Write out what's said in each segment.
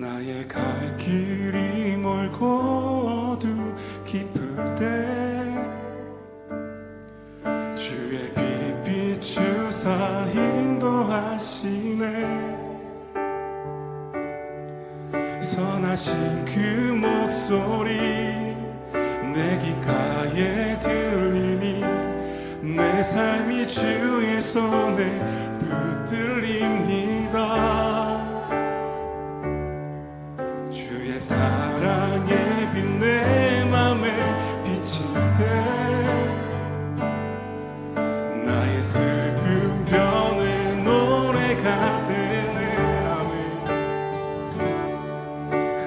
나의 갈 길이 멀고 어두 깊을 때 주의 빛 비추사 인도하시네. 선하신 그 목소리 내 귓가에 들리니 내 삶이 주의 손에 붙들립니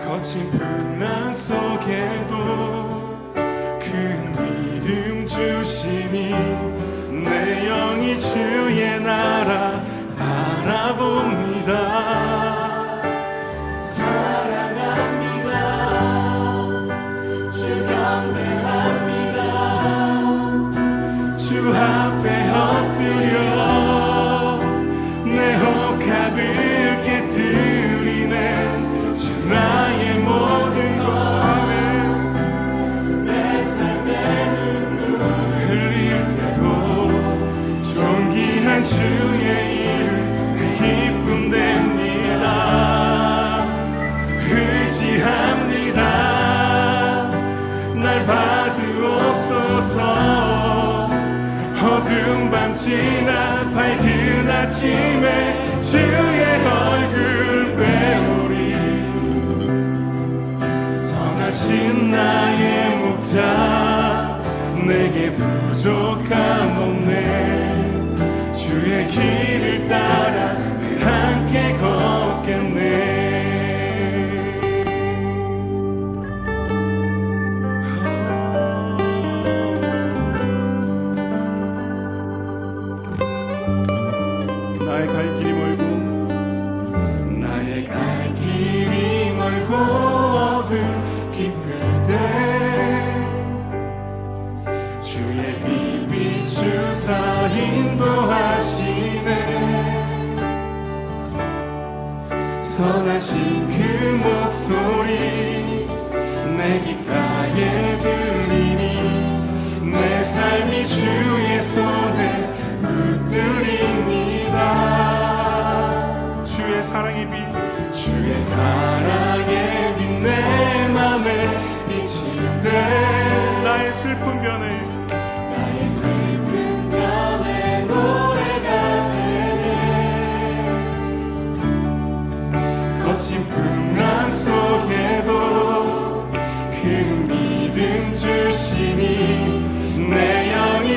거친 풍랑 속에도 그 믿음 주시 지나 밝은 아침에 주의 얼굴 배우리. 선하신 나의 목자 내게 부족함 없네. 주의 길 나의 갈 길이 멀고 나의 갈 길이 멀고 어둠 깊을 때 주의 빛 비추사 인도하시네. 선하신 그 목소리 내 귓가에 들리니 내 삶이 주의 손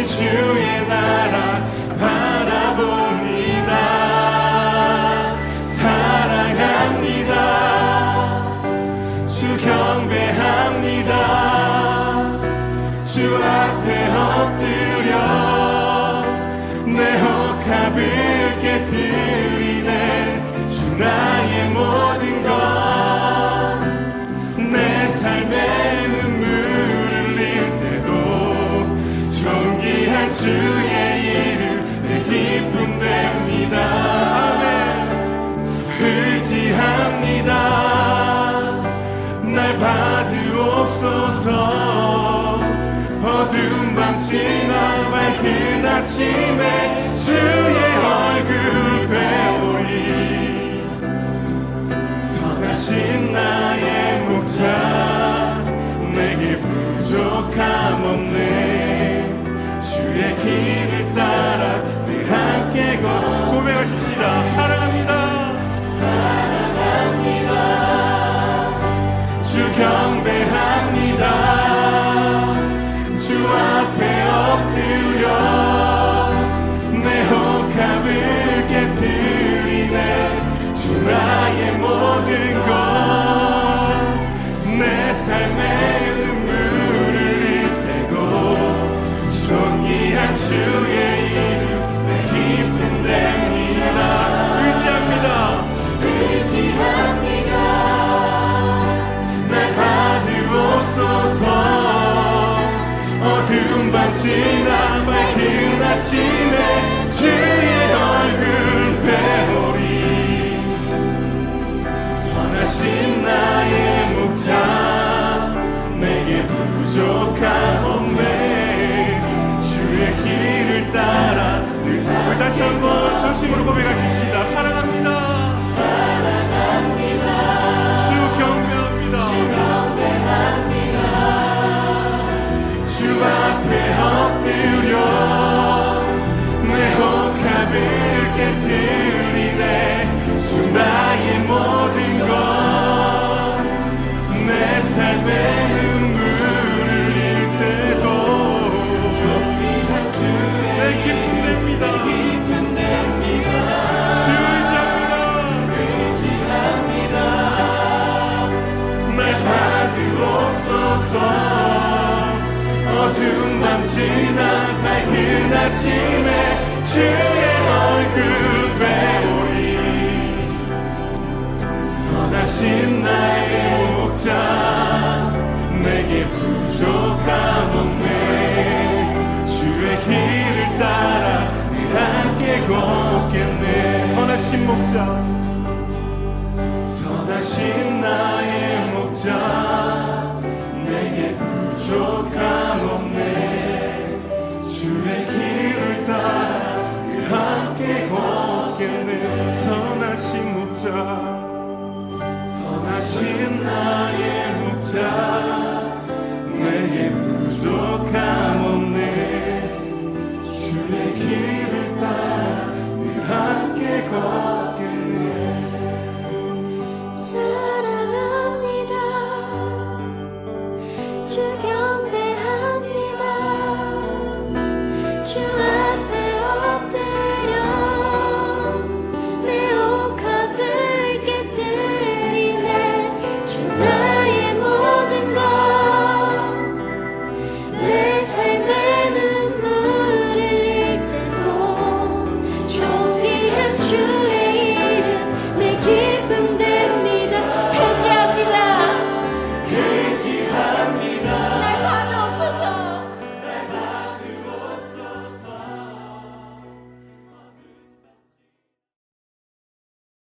주의 나라 어두운 밤 지나 밝은 아침에 주의 얼굴 배우리. 선하신 나의 목자 내게 부족함 없네. 주의 길을 따라 늘 함께 걷 고백하십시다 Bantina. 어두운 밤 지나 밝은 아침에 주의 얼굴 배우리. 선하신 나의 선하신 목자. 선하신 나의 목자. 내게 부족함 없네. 주의 길을 따라 늘 함께 걷겠네. 선하신 목자. 선하신 나의 목자